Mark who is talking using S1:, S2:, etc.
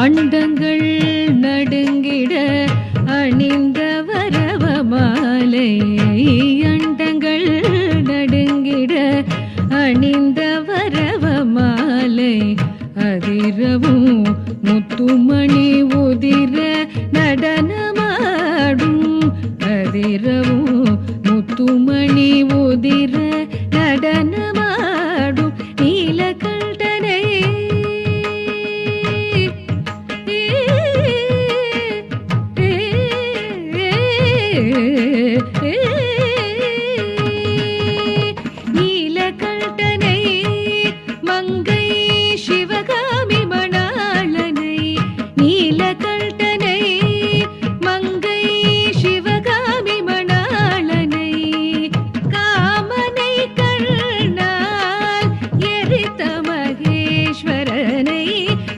S1: அண்டங்கள் நடுங்கிட அணிந்த வரவ மாலை அண்டங்கள் நடுங்கிட அணிந்த வரவ மாலை அதிரவும் முத்துமணி உதிர நடனமாடும். அதிரவும் ஏ